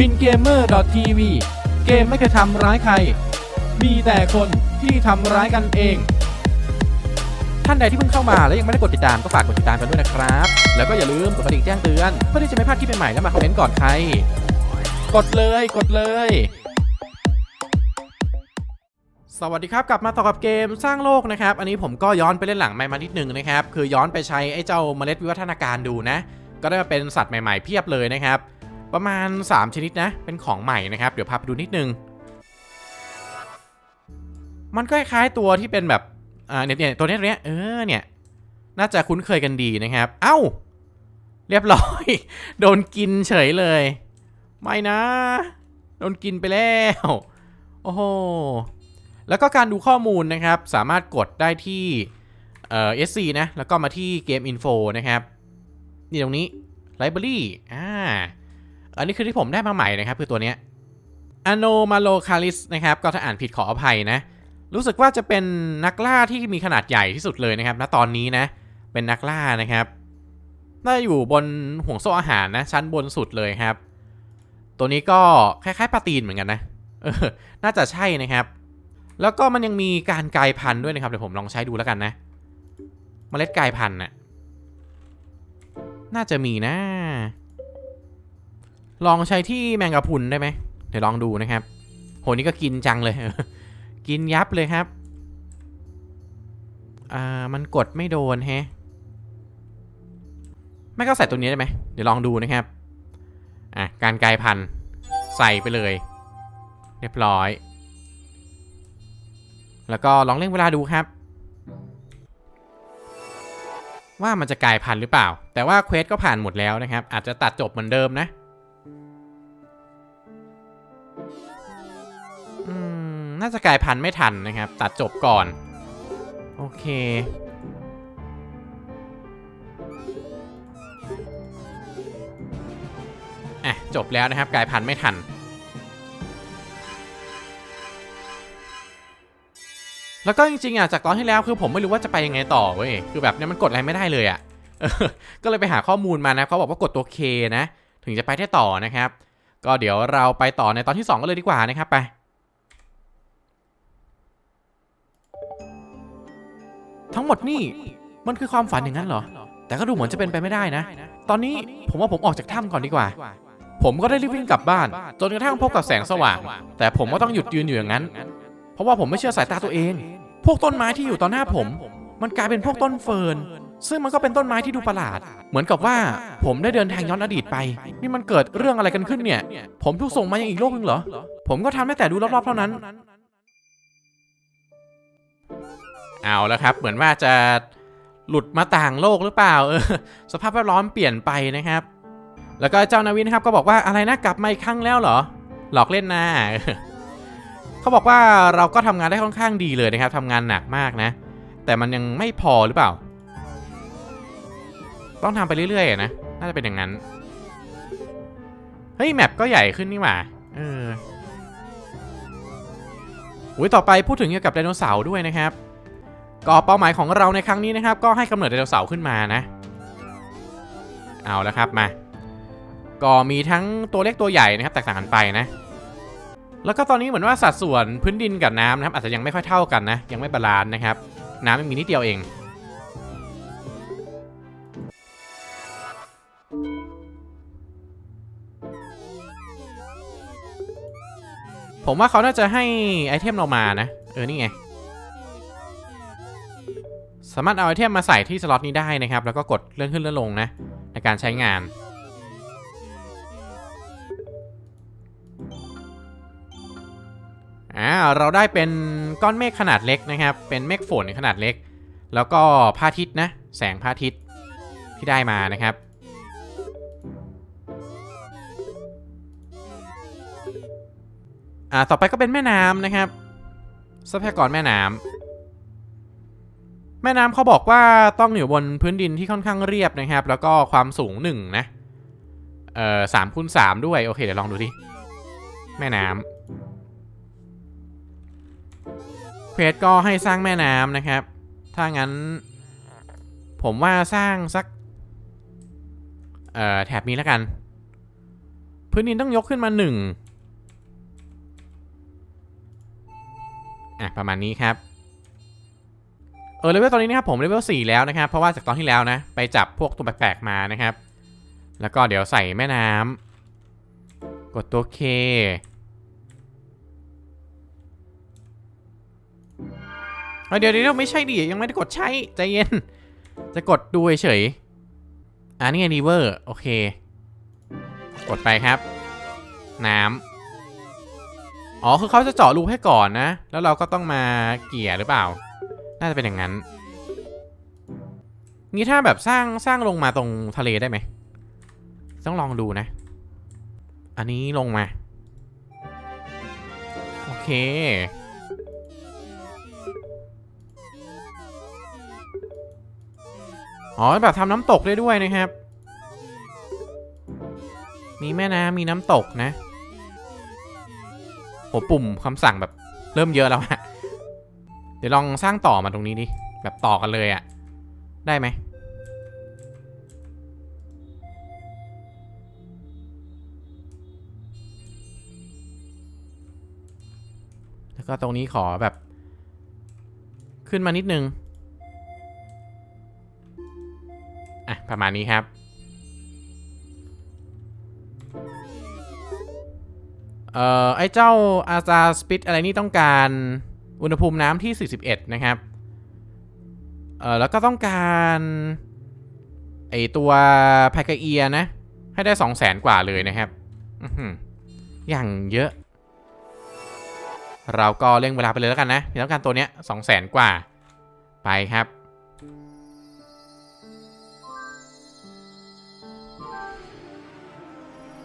บินเกมเมอร์ TV เกมไม่เคยทำร้ายใคร มีแต่คนที่ทำร้ายกันเอง ท่านใดที่เพิ่งเข้ามาและยังไม่ได้กดติดตามก็ฝากกดติดตามกันด้วยนะครับ แล้วก็อย่าลืมกดกระดิ่งแจ้งเตือนเพื่อที่จะไม่พลาดคลิปใหม่ๆและมาคอมเมนต์ก่อนใคร กดเลยกดเลย สวัสดีครับกลับมาต่อกับเกมสร้างโลกนะครับ อันนี้ผมก็ย้อนไปเล่นหลังไมค์มานิดนึงนะครับ คือย้อนไปใช้ไอ้เจ้าเมล็ดวิวัฒนาการดูนะ ก็ได้มาเป็นสัตว์ใหม่ๆเพียบเลยนะครับ ประมาณ 3 ชนิดนะ เป็นของใหม่นะครับ เดี๋ยวพาไปดูนิดนึง มันก็คล้ายๆตัวที่เป็นแบบอ่าเนี่ยเนี่ยตัวนี้ตัวนี้เออเนี่ย น่าจะคุ้นเคยกันดีนะครับ เอ้า เรียบร้อย โดนกินเฉยเลย ไม่นะ โดนกินไปแล้ว โอ้โห แล้วก็การดูข้อมูลนะครับ สามารถกดได้ที่เอ่อ SC นะ แล้วก็มาที่เกม Info นะครับ นี่ตรงนี้ Library อ่า อันนี้คือที่ผมได้มาใหม่นะครับคือตัวเนี้ย Anomalocaris นะครับก็ถ้าอ่านผิดขออภัยนะ รู้สึกว่าจะเป็นนักล่าที่มีขนาดใหญ่ที่สุดเลยนะครับณตอนนี้นะ เป็นนักล่านะครับน่าจะอยู่บนห่วงโซ่อาหารนะ ชั้นบนสุดเลยครับ ตัวนี้ก็คล้ายๆปลาตีนเหมือนกันนะเออน่าจะใช่นะครับ แล้วก็มันยังมีการกลายพันธุ์ด้วยนะครับเดี๋ยวผมลองใช้ดูแล้วกันนะเมล็ดกลายพันธุ์น่ะน่าจะมีนะ ลองใช้ที่แมงกะพรุนได้ไหมเดี๋ยวลองดูนะครับ โหนี่ก็กินจังเลย กินยับเลยครับ อ่า มันกดไม่โดนแฮะไม่ก็ใส่ตัวนี้ได้ไหมเดี๋ยวลองดูนะครับ อะ การกลายพันธุ์ใส่ไปเลย เรียบร้อย แล้วก็ลองเล่นเวลาดูครับ ว่ามันจะกลายพันธุ์หรือเปล่า แต่ว่าเควสก็ผ่านหมดแล้วนะครับ อาจจะตัดจบเหมือนเดิมนะ น่าจะกลายพันธุ์ไม่ทันนะครับ ตัดจบก่อน โอเคอะจบแล้วนะครับกลายพันธุ์ไม่ทัน แล้วก็จริงๆอะจากตอนที่แล้วคือผมไม่รู้ว่าจะไปยังไงต่อเว้ยคือแบบเนี้ยมันกดอะไรไม่ได้เลยอะก็เลยไปหาข้อมูลมานะเขาบอกว่ากดตัว K นะ ถึงจะไปได้ต่อนะครับ ก็เดี๋ยวเราไปต่อในตอนที่ 2กันเลยดีกว่านะครับไป ทั้งหมดนี่มันคือความฝันอย่างนั้นเหรอ แต่ก็ดูเหมือนจะเป็นไปไม่ได้นะ ตอนนี้ผมว่าผมออกจากถ้ำก่อนดีกว่า ผมก็ได้รีบวิ่งกลับบ้าน จนกระทั่งพบกับแสงสว่าง แต่ผมก็ต้องหยุดยืนอยู่อย่างนั้น เพราะว่าผมไม่เชื่อสายตาตัวเอง พวกต้นไม้ที่อยู่ต่อหน้าผม มันกลายเป็นพวกต้นเฟิร์น ซึ่งมันก็เป็นต้นไม้ที่ดูประหลาด เหมือนกับว่าผมได้เดินทางย้อนอดีตไป นี่มันเกิดเรื่องอะไรกันขึ้นเนี่ย ผมถูกส่งมายังอีกโลกหนึงเหรอ ผมก็ทำได้แต่ดูรอบๆเท่านั้น เอาแล้วครับ เหมือนว่าจะหลุดมาต่างโลกหรือเปล่าเออสภาพแวดล้อมเปลี่ยนไปนะครับ แล้วก็เจ้านาวินครับก็บอกว่าอะไรนะกลับมาอีกครั้งแล้วเหรอ หลอกเล่นนะเขาบอกว่าเราก็ทำงานได้ค่อนข้างดีเลยนะครับทำงานหนักมากนะ แต่มันยังไม่พอหรือเปล่า ต้องทำไปเรื่อยๆนะน่าจะเป็นอย่างนั้นเฮ้ยแมปก็ใหญ่ขึ้นนี่หว่าเอออุ้ยต่อไปพูดถึงเกี่ยวกับไดโนเสาร์ด้วยนะครับ ก็เป้าหมายของเราในครั้งนี้นะครับ ก็ให้กำเนิดไดโนเสาร์ขึ้นมานะ เอาแล้วครับมา ก็มีทั้งตัวเล็กตัวใหญ่นะครับแตกต่างกันไปนะ แล้วก็ตอนนี้เหมือนว่าสัดส่วนพื้นดินกับน้ำนะครับอาจจะยังไม่ค่อยเท่ากันนะ ยังไม่บาลานซ์นะครับ น้ำยังมีนิดเดียวเองผมว่าเขาน่าจะให้ไอเทมเรามานะ เออ นี่ไง สามารถเอาไอเทมมาใส่ที่สล็อตนี้ได้นะครับ แล้วก็กดเลื่อนขึ้นเลื่อนลงนะในการใช้งาน อ่า เราได้เป็นก้อนเมฆขนาดเล็กนะครับ เป็นเมฆฝนขนาดเล็ก แล้วก็พระอาทิตย์นะ แสงพระอาทิตย์ที่ได้มานะครับอ่าต่อไปก็เป็นแม่น้ำนะครับทรัพยากรแม่น้ำ แม่น้ำเขาบอกว่าต้องอยู่บนพื้นดินที่ค่อนข้างเรียบนะครับ แล้วก็ความสูงหนึ่งนะ เอ่อสามคูณสามด้วย โอเค เดี๋ยวลองดูดิ แม่น้ำเควสก็ให้สร้างแม่น้ำนะครับ ถ้างั้น ผมว่าสร้างสัก เอ่อ แถบนี้แล้วกัน พื้นดินต้องยกขึ้นมาหนึ่งอะ ประมาณนี้ครับ ออเลเวลตอนนี้นะครับผมเลเวล4แล้วนะครับ เพราะว่าจากตอนที่แล้วนะ ไปจับพวกตัวแปลกๆมานะครับ แล้วก็เดี๋ยวใส่แม่น้ำกดตัวเคเอ้ยเดี๋ยวเดี๋ยวไม่ใช่ดิยังไม่ได้กดใช้ใจเย็น จะกดดูเฉยอ่านี่ไงรีเวอร์โอเค กดไปครับ น้ำอ๋อคือเขาจะเจาะรูให้ก่อนนะ แล้วเราก็ต้องมาเกี่ยหรือเปล่า น่าจะเป็นอย่างนั้น นี่ถ้าแบบสร้างสร้างลงมาตรงทะเลได้ไหม ต้องลองดูนะ อันนี้ลงมา โอเค อ๋อแบบทำน้ำตกได้ด้วยนะครับ มีแม่น้ำมีน้ำตกนะโหปุ่มคำสั่งแบบเริ่มเยอะแล้วอะ ดี๋ยวลองสร้างต่อมาตรงนี้ดิ แบบต่อกันเลยอะได้ไหม แล้วก็ตรงนี้ขอแบบ ขึ้นมานิดนึง อะ ประมาณนี้ครับ เอ่อ ไอ้เจ้าอาซาสปิดอะไรนี่ต้องการ อุณหภูมิน้ำที่ 41 นะครับเอ่อแล้วก็ต้องการไอตัวไพกาเอียนะ ให้ได้ 2 0 0แสนกว่าเลยนะครับอย่างเยอะ เราก็เร่งเวลาไปเลยแล้วกันนะต้องการตัวเนี้ย2 0 0แสนกว่า ไปครับ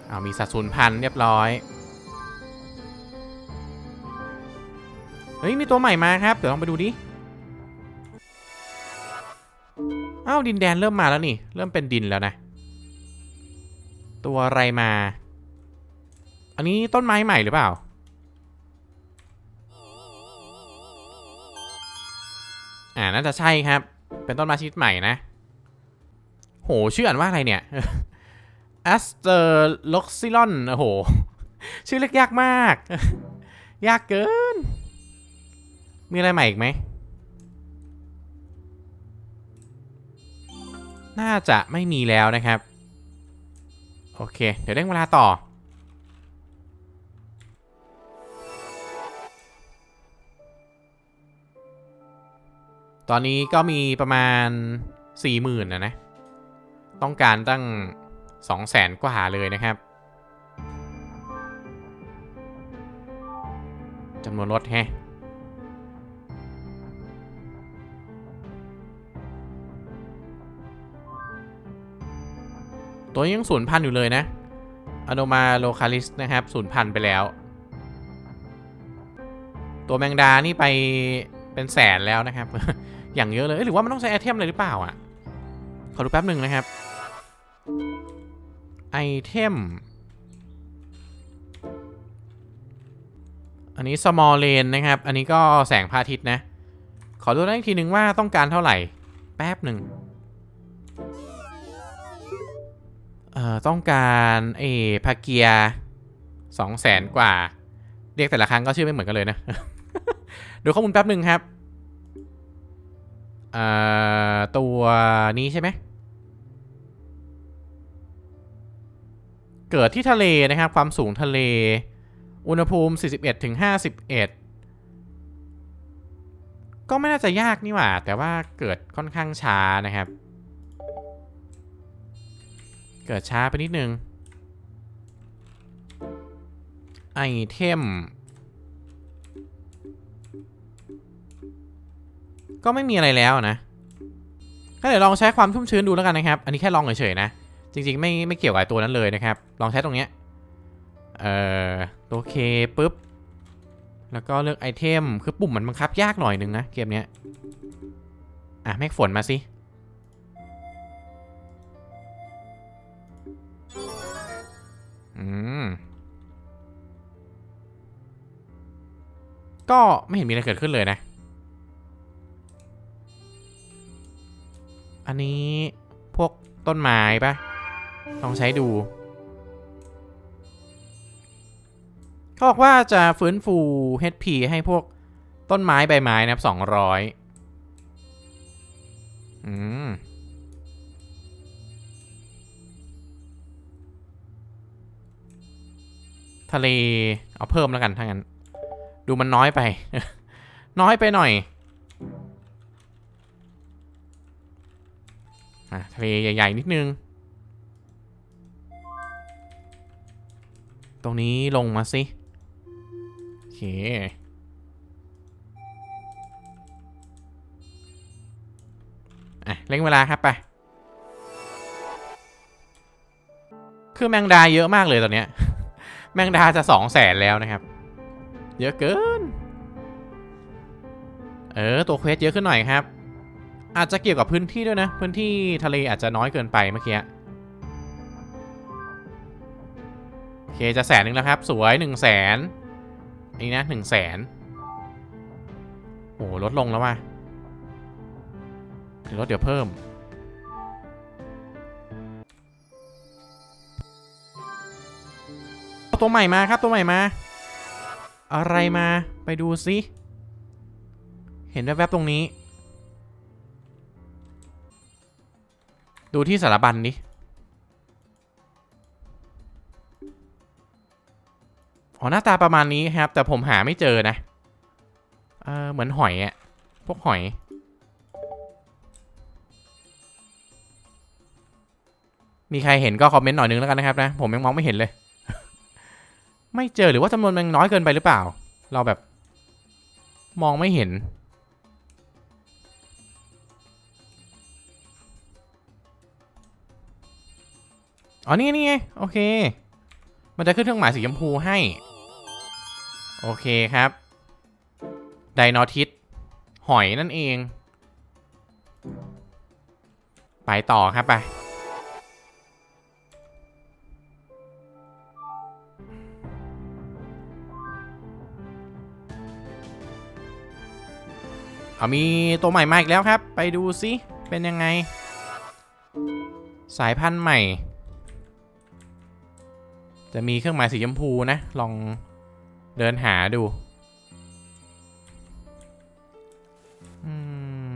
เอามีสัดส่วนพันเรียบร้อย เฮ้ยมีตัวใหม่มาครับ เดี๋ยวลองไปดูดิอ้าวดินแดนเริ่มมาแล้วนี่ เริ่มเป็นดินแล้วนะ ตัวอะไรมา อันนี้ต้นไม้ใหม่หรือเปล่า อ่าน่าจะใช่ครับ เป็นต้นไม้ชนิดใหม่นะ โหชื่ออ่านว่าอะไรเนี่ยแอสเตอร์ล็อกซิลอนโอ้โห ชื่อเล็กยากมาก ยากเกิน มีอะไรใหม่อีกไหม น่าจะไม่มีแล้วนะครับ โอเค เดี๋ยวเร่งเวลาต่อ ตอนนี้ก็มีประมาณ 40,000นะนะ ต้องการตั้ง 200,000กว่าเลยนะครับจำนวนรถแฮะ ตัวยังสูญพันธุ์อยู่เลยนะอโนมาโลคาลิสนะครับสูญพันธุ์ไปแล้ว ตัวแมงดานี่ไปเป็นแสนแล้วนะครับ อย่างเยอะเลยเอ้ยหรือว่ามันต้องใช้ไอเทมอะไรหรือเปล่าอะ ขอดูแป๊บหนึ่งนะครับ ไอเทม อันนี้ small lane นะครับ อันนี้ก็แสงพระอาทิตย์นะ ขอดูได้อีกทีนึงว่าต้องการเท่าไหร่ แป๊บหนึ่ง อ่อต้องการเอพาเกียสองแสนกว่า เรียกแต่ละครั้งก็ชื่อไม่เหมือนกันเลยนะ ดูข้อมูลแป๊บหนึ่งครับเอ่อตัวนี้ใช่ไหม เกิดที่ทะเลนะครับ ความสูงทะเล อุณหภูมิ 41ถึง51 ก็ไม่น่าจะยากนี่หว่า แต่ว่าเกิดค่อนข้างช้านะครับ เกิดช้าไปนิดนึง ไอเทม ก็ไม่มีอะไรแล้วนะ ก็เดี๋ยวลองใช้ความชุ่มชื้นดูแล้วกันนะครับ อันนี้แค่ลองเฉยๆนะ จริงๆ ไม่ไม่เกี่ยวกับตัวนั้นเลยนะครับ ลองใช้ตรงเนี้ย เอ่อ โอเคปุ๊บ แล้วก็เลือกไอเทม คือปุ่มมันบังคับยากหน่อยนึงนะเกมเนี้ย อะแม็กฝนมาสิ ก็ไม่เห็นมีอะไรเกิดขึ้นเลยนะ อันนี้พวกต้นไม้ปะลองใช้ดูเขาบอกว่าจะฟื้นฟู HP ให้พวกต้นไม้ใบไม้นะครับสองร้อยอืมทะเล เอาเพิ่มแล้วกันถ้างั้น ดูมันน้อยไป น้อยไปหน่อยอะทะเลใหญ่ ๆ นิดนึง ตรงนี้ลงมาสิ โอเค อะเร่งเวลาครับไป คือแมงดาเยอะมากเลยตอนเนี้ย แมงดาจะสองแสนแล้วนะครับ เยอะเกิน เออ ตัวเควสเยอะขึ้นหน่อยครับ อาจจะเกี่ยวกับพื้นที่ด้วยนะ พื้นที่ทะเลอาจจะน้อยเกินไปเมื่อกี้โอเคจะแสนหนึ่งแล้วครับ สวยหนึ่งแสนนี่นะหนึ่งแสนโอ้ลดลงแล้วว่ะเดี๋ยวลดเดี๋ยวเพิ่มตัวใหม่มาครับตัวใหม่มา อะไรมาไปดูซิ เห็นแวบๆตรงนี้ ดูที่สารบัญดิอ๋อหน้าตาประมาณนี้ครับ แต่ผมหาไม่เจอนะ เออเหมือนหอยอะพวกหอย มีใครเห็นก็คอมเมนต์หน่อยนึงแล้วกันนะครับนะ ผมยังมองไม่เห็นเลย ไม่เจอหรือว่าจำนวนมันน้อยเกินไปหรือเปล่า เราแบบ มองไม่เห็น อ๋อ นี่นี่ไง โอเค มันจะขึ้นเครื่องหมายสีชมพูให้ โอเคครับ ไดโนทิสหอยนั่นเอง ไปต่อครับไป เอามีตัวใหม่มาอีกแล้วครับ ไปดูซิ เป็นยังไง สายพันธุ์ใหม่ จะมีเครื่องหมายสีชมพูนะ ลองเดินหาดู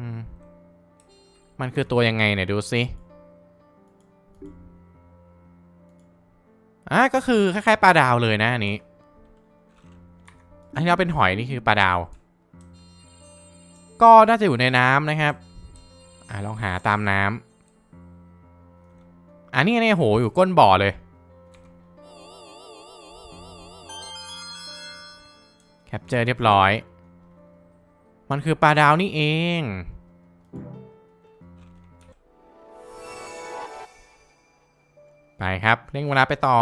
มมันคือตัวยังไงเนี่ยดูซิอะก็คือคล้ายๆปลาดาวเลยนะอันนี้ อันนี้เราเป็นหอยนี่คือปลาดาว ก็น่าจะอยู่ในน้ำนะครับอ่าลองหาตามน้ำอันนี้เนี่ยโหอยู่ก้นบ่อเลย แคปเจอร์เรียบร้อย มันคือปลาดาวนี่เอง ไปครับ เร่งเวลาไปต่อ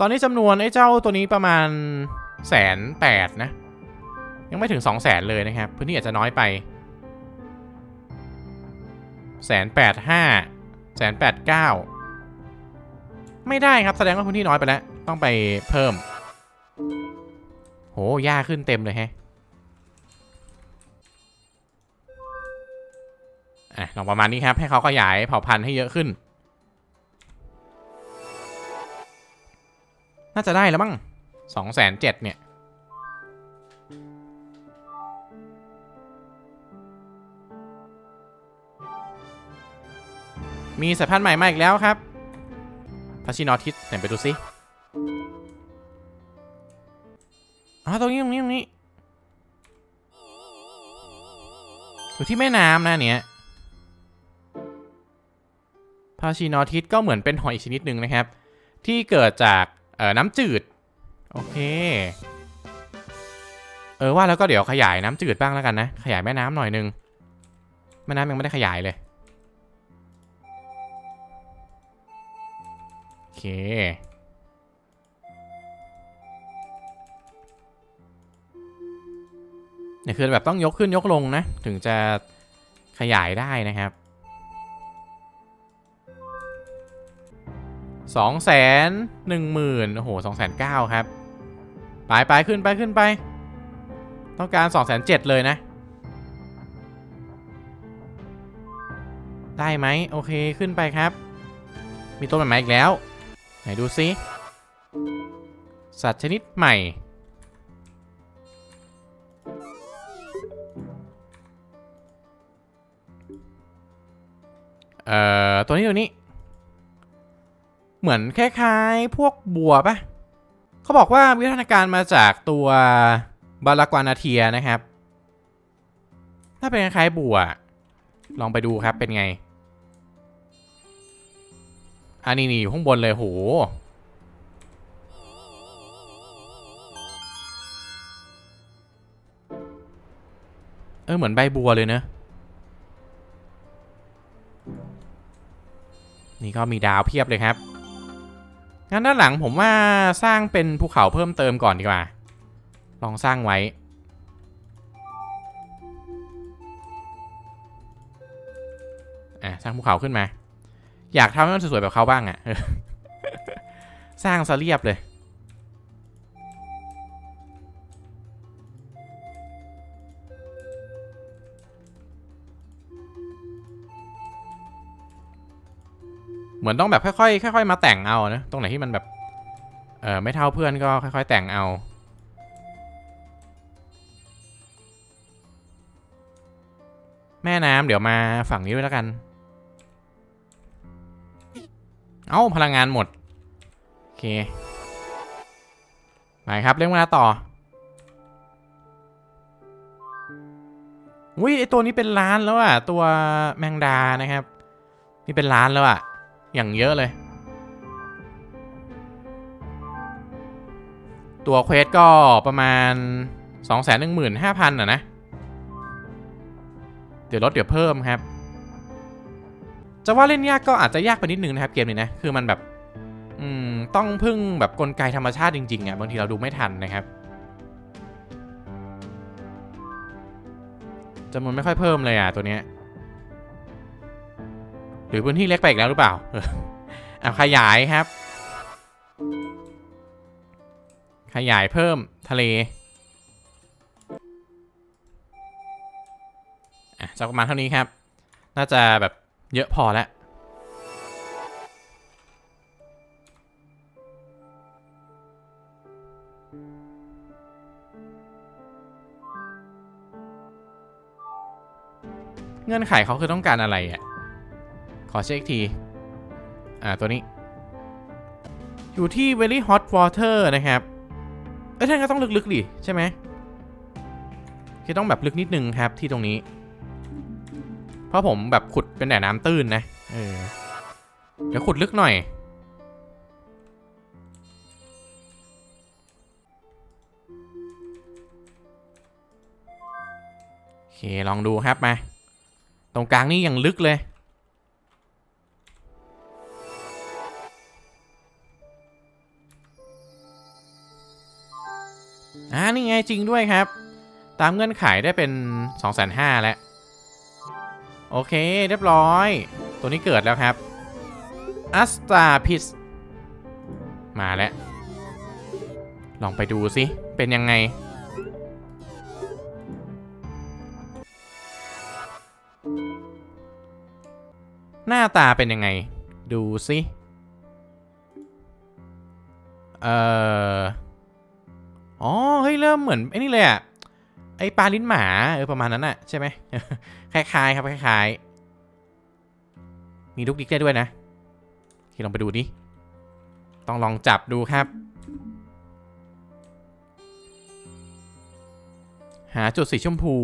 ตอนนี้จำนวนไอ้เจ้าตัวนี้ประมาณแสนแปดนะ ยังไม่ถึงสองแสนเลยนะครับ พื้นที่อาจจะน้อยไปแสนแปดห้าแสนแปดเก้าไม่ได้ครับ แสดงว่าพื้นที่น้อยไปแล้ว ต้องไปเพิ่ม โหหญ้าขึ้นเต็มเลยแฮะอะลองประมาณนี้ครับ ให้เขาขยายเผ่าพันธุ์ให้เยอะขึ้น น่าจะได้แล้วมั้งสองแสนเจ็ดเนี่ย มีสายพันธุ์ใหม่มาอีกแล้วครับพาชินอทิสไหนไปดูซิอ๋อตรงนี้ตรงนี้ตรงนี้อยู่ที่แม่น้ำนะเนี้ยพาชินอทิสก็เหมือนเป็นหอยอีกชนิดหนึ่งนะครับ ที่เกิดจาก เอ่อน้ำจืด โอเค เออว่าแล้วก็เดี๋ยวขยายน้ำจืดบ้างแล้วกันนะ ขยายแม่น้ำหน่อยนึง แม่น้ำยังไม่ได้ขยายเลย โอเคเนี่ยคือแบบต้องยกขึ้นยกลงนะ ถึงจะขยายได้นะครับ สองแสนหนึ่งหมื่นโอ้โหสองแสนเก้าครับ ไปไปขึ้นไปขึ้นไป ต้องการสองแสนเจ็ดเลยนะ ได้ไหมโอเคขึ้นไปครับ มีตัวใหม่ๆอีกแล้ว ไหนดูซิ สัตว์ชนิดใหม่เอ่อตัวนี้ตัวนี้ เหมือนคล้ายๆ พวกบัวปะเขาบอกว่าวิวัฒนาการมาจากตัวบาลากวานาเทียนะครับ ถ้าเป็นคล้ายๆบัว ลองไปดูครับเป็นไง อันนี้นี่อยู่ข้างบนเลยโหเออเหมือนใบบัวเลยเนอะนี่ก็มีดาวเพียบเลยครับ งั้นด้านหลังผมว่าสร้างเป็นภูเขาเพิ่มเติมก่อนดีกว่า ลองสร้างไว้ อะสร้างภูเขาขึ้นมา อยากทำให้มันสวยๆแบบเขาบ้างอะ่ะ สร้างซะเรียบเลย เหมือนต้องแบบค่อยๆค่อย ๆ มาแต่งเอานะตรงไหนที่มันแบบเออไม่เท่าเพื่อนก็ค่อย ๆ แต่งเอาแม่น้ำเดี๋ยวมาฝั่งนี้ด้วยแล้วกัน เอ้า พลังงานหมด โอเค ไปครับเร่งเวลาต่อ อุ้ยไอตัวนี้เป็นล้านแล้วอะตัวแมงดานะครับ นี่เป็นล้านแล้วอะ อย่างเยอะเลย ตัวเควสก็ประมาณ 2 1 5 0 0 0อะนะ เดี๋ยวลดเดี๋ยวเพิ่มครับ จะว่าเล่นยากก็อาจจะยากไปนิดนึงนะครับเกมนี้นะ คือมันแบบอืมต้องพึ่งแบบกลไกธรรมชาติจริงๆอะบางทีเราดูไม่ทันนะครับจำนวนไม่ค่อยเพิ่มเลยอะตัวเนี้ย หรือพื้นที่เล็กไปอีกแล้วหรือเปล่าเอาขยายครับ ขยายเพิ่มทะเลอะจประมาณเท่านี้ครับ น่าจะแบบเยอะพอแล้วเงื่อนไขเขาคือต้องการอะไรอะ อเช็คอีกที อ่า ตัวนี้ อยู่ที่ very hot water นะครับ เอ้ยท่านก็ต้องลึกๆดิใช่ไหมคือต้องแบบลึกนิดนึงครับที่ตรงนี้ เพราะผมแบบขุดเป็นแต่น้ำตื้นนะ เออ เดี๋ยวขุดลึกหน่อย โอเค ลองดูครับมา ตรงกลางนี่ยังลึกเลย จริงด้วยครับ ตามเงื่อนไขได้เป็น 2 5 0 0 0แล้ว โอเคเรียบร้อย ตัวนี้เกิดแล้วครับอัสตาพิสมาแล้ว ลองไปดูสิ เป็นยังไง หน้าตาเป็นยังไง ดูสิ เอ่อ อ๋อ เฮ้ย เริ่มเหมือนไอ้นี่เลยอะไอ้ปลาลิ้นหมา เออ ประมาณนั้นอะใช่ไหมคล้ายๆ ครับ คล้ายๆ มีลูกดิกได้ด้วยนะที่ลองไปดูดิต้องลองจับดูครับ หาจุดสีชมพู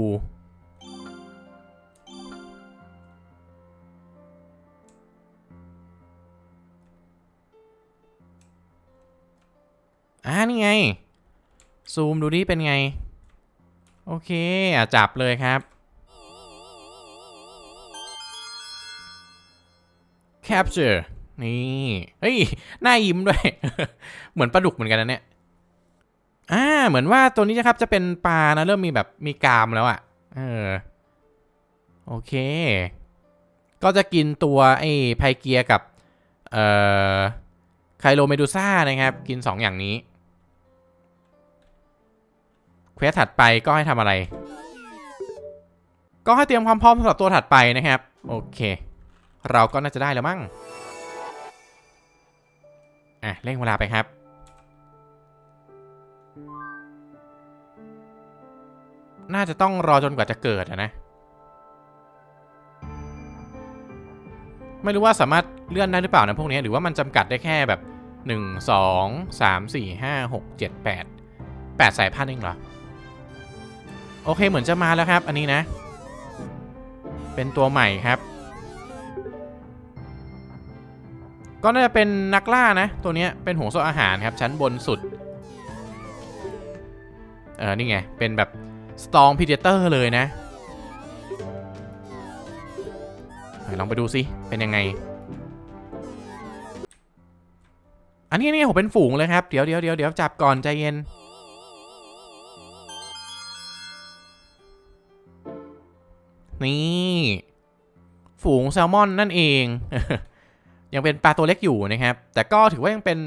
อ่านี่ไง ซูมดูดิเป็นไง โอเคอะจับเลยครับ capture นี่ เฮ้ย หน้ายิ้มด้วย เหมือนปลาดุกเหมือนกันนะเนี่ย อ่า เหมือนว่าตัวนี้นะครับจะเป็นปลานะ เริ่มมีแบบมีกามแล้วอะ่ะ เออ โอเค ก็จะกินตัวไอ้ไพเกียกับ เอ่อ ไคโลเมดูซ่านะครับ กิน 2 อย่างนี้ ควสถัดไปก็ให้ทำอะไร ก็ให้เตรียมความพร้อมสำหรับตัวถัดไปนะครับ โอเค เราก็น่าจะได้แล้วมั้งอะเร่งเวลาไปครับน่าจะต้องรอจนกว่าจะเกิดนะ ไม่รู้ว่าสามารถเลื่อนได้หรือเปล่านะพวกนี้ หรือว่ามันจำกัดได้แค่แบบ 1 2 3 4 5 6 7 8 8 สายพันธุ์เองเหรอ โอเคเหมือนจะมาแล้วครับ อันนี้นะ เป็นตัวใหม่ครับ ก็น่าจะเป็นนักล่านะ ตัวนี้เป็นหงส์โซ่อาหารครับ ชั้นบนสุด เออนี่ไง เป็นแบบ Storm Predator เลยนะลองไปดูสิ เป็นยังไง อันนี้นี่ผมเป็นฝูงเลยครับ เดี๋ยวเดี๋ยวเดี๋ยวเดี๋ยวจับก่อนใจเย็น นี่ ฝูงแซลมอนนั่นเอง ยังเป็นปลาตัวเล็กอยู่นะครับ แต่ก็ถือว่ายังเป็น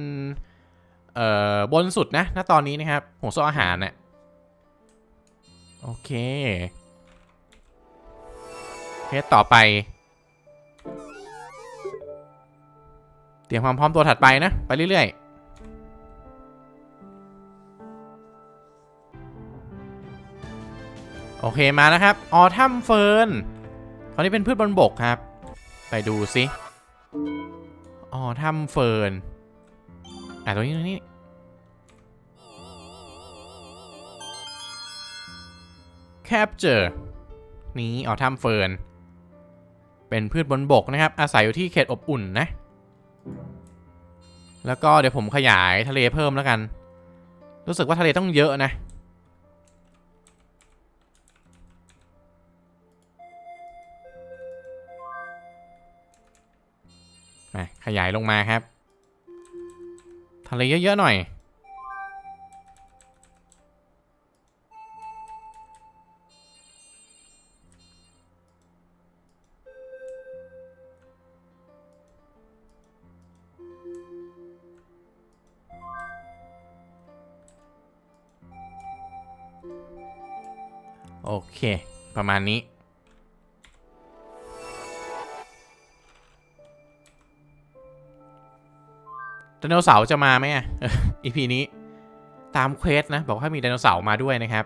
เอ่อบนสุดนะณตอนนี้นะครับหัวโซ่อาหารน่ะโอเคเคสต่อไป เตรียมความพร้อมตัวถัดไปนะ ไปเรื่อยๆ โอเคมาแล้วครับออทัมเฟิร์นคราวนี้เป็นพืชบนบกครับ ไปดูสิออทัมเฟิร์นอะตัวนี้ตัวนี้ Capture นี้ออทัมเฟิร์นเป็นพืชบนบกนะครับ อาศัยอยู่ที่เขตอบอุ่นนะ แล้วก็เดี๋ยวผมขยายทะเลเพิ่มแล้วกัน รู้สึกว่าทะเลต้องเยอะนะ ขยายลงมาครับ ทะเลเยอะๆหน่อยโอเค ประมาณนี้ ไดโนเสาร์จะมาไหมอะอีพีนี้ ตามเควสนะ บอกว่ามีไดโนเสาร์มาด้วยนะครับ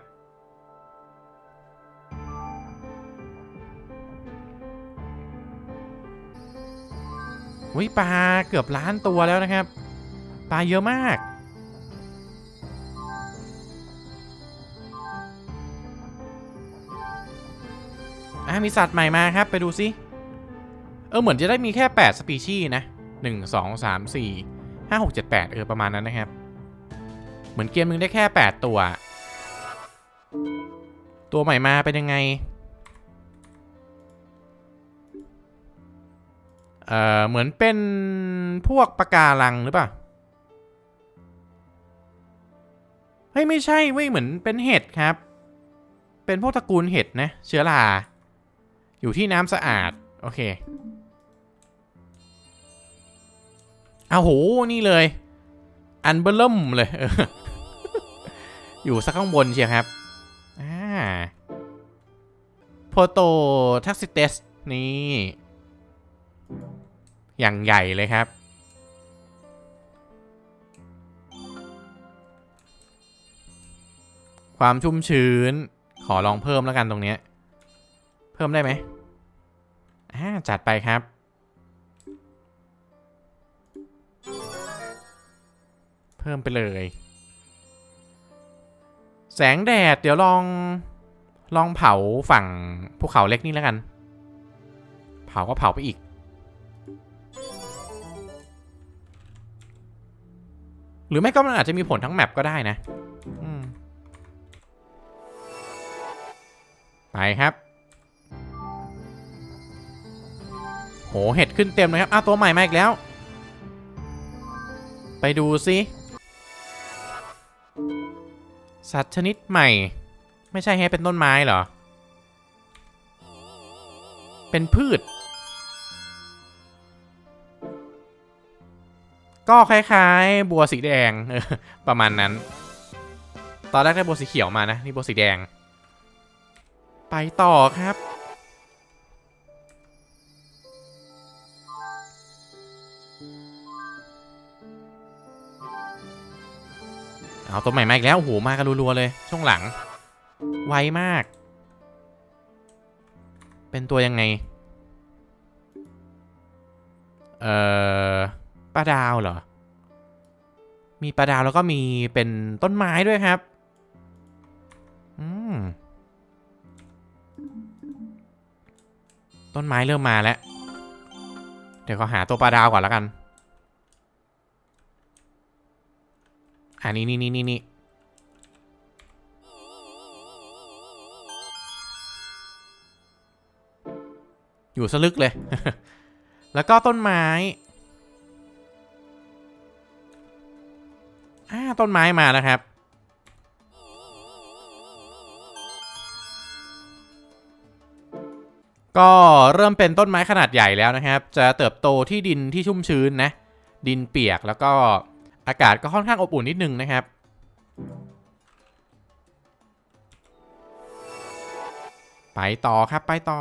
วิปลาเกือบล้านตัวแล้วนะครับ ปลาเยอะมาก อะ มีสัตว์ใหม่มาครับ ไปดูซิ เออ เหมือนจะได้มีแค่ 8 สปีชีส์นะ 1 2 3 4 5 6 7 8 เออ ประมาณนั้นนะครับ เหมือนเกมนึงได้แค่ 8 ตัว ตัวใหม่มาเป็นยังไง เอ่อ เหมือนเป็นพวกปะการังหรือเปล่า เฮ้ย ไม่ใช่เว้ย เหมือนเป็นเห็ดครับ เป็นพวกตระกูลเห็ดนะ เชื้อรา อยู่ที่น้ำสะอาด โอเค อ้าวโห นี่เลย อันเบลเริ่มเลย อยู่สักข้างบนเชียครับ อ่าโพโตทักซิเตสนี่ อย่างใหญ่เลยครับ ความชุ่มชื้น ขอลองเพิ่มแล้วกันตรงเนี้ย เพิ่มได้ไหมอ่าจัดไปครับ พิ่มไปเลย แสงแดด เดี๋ยวลอง ลองเผาฝั่งภูเขาเล็กนี่แล้วกัน เผาก็เผาไปอีก หรือไม่ก็มันอาจจะมีผลทั้งแมปก็ได้นะไปครับ โห เห็ดขึ้นเต็มเลยครับอ้าตัวใหม่มาอีกแล้ว ไปดูซิ สัตว์ชนิดใหม่ ไม่ใช่แฮะเป็นต้นไม้เหรอ เป็นพืช ก็คล้ายๆ บัวสีแดงประมาณนั้น ตอนแรกได้บัวสีเขียวมานะ นี่บัวสีแดง ไปต่อครับ เอาตัวใหม่มาอีกแล้วโอ้โหมากันรัวๆเลย ช่วงหลัง ไวมาก เป็นตัวยังไง เอ่อปลาดาวเหรอ มีปลาดาวแล้วก็มีเป็นต้นไม้ด้วยครับ อืม ต้นไม้เริ่มมาแล้ว เดี๋ยวก็หาตัวปลาดาวก่อนแล้วกัน อ่านี่นี่นี่นี่นี่อยู่สลึกเลย แล้วก็ต้นไม้อ่าต้นไม้มาแล้วครับ ก็เริ่มเป็นต้นไม้ขนาดใหญ่แล้วนะครับ จะเติบโตที่ดินที่ชุ่มชื้นนะ ดินเปียกแล้วก็ อากาศก็ค่อนข้างอบอุ่นนิดนึงนะครับ ไปต่อครับไปต่อ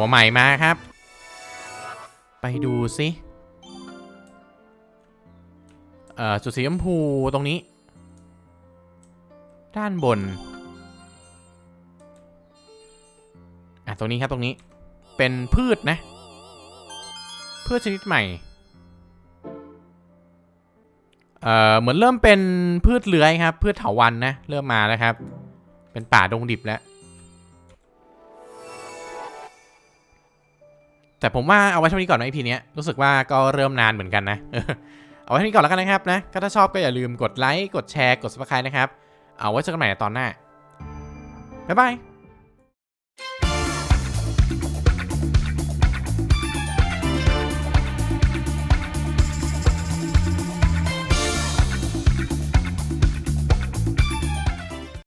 ตัวใหม่มาครับ ไปดูสิเอ่อจุดสีชมพูตรงนี้ ด้านบน อะ ตรงนี้ครับตรงนี้เป็นพืชนะ พืชชนิดใหม่ เอ่อ เหมือนเริ่มเป็นพืชเลื้อยครับ พืชเถาวัลนะ เริ่มมาแล้วครับ เป็นป่าดงดิบแล้ว แต่ผมว่าเอาไว้เท่านี้ก่อนนะ EP เนี้ยรู้สึกว่าก็เริ่มนานเหมือนกันนะ เอาไว้เท่านี้ก่อนแล้วกันนะครับนะก็ถ้าชอบก็อย่าลืมกดไลค์กดแชร์กด subscribe นะครับ เอาไว้เจอกันใหม่ตอนหน้าบ๊ายบาย